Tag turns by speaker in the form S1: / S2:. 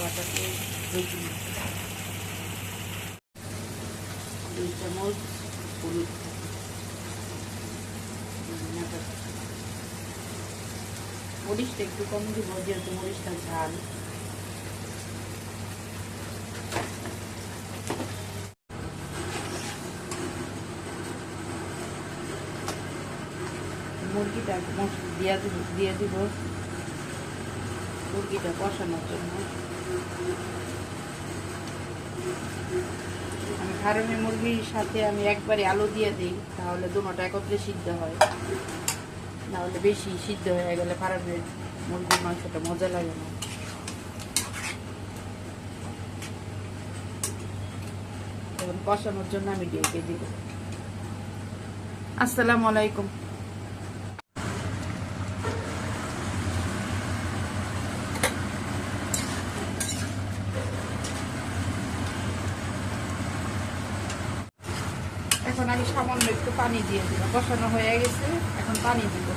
S1: বাটাতে রসুন দুই চামচ হলুদ। মরিচটা একটু কম দিব, যেহেতু মরিচটা ঝাল। মুরগিটা দিয়া দিব, দিয়ে দিব। মুরগিটা কষানোর জন্য। ফার্মে মুরগির সাথে আমি একবারে আলু দিয়ে দিই, তাহলে দুটোটা একত্রে সিদ্ধ হয়। নাহলে বেশি সিদ্ধ হয়ে গেলে ফার্মের মুরগির মাংসটা মজা লাগে না। কষানোর জন্য আমি ডেকে দিব। আসসালামু আলাইকুম। এখন আমি সামান্য একটু পানি দিয়ে দিলাম বসানো হয়ে গেছে এখন পানি দিব।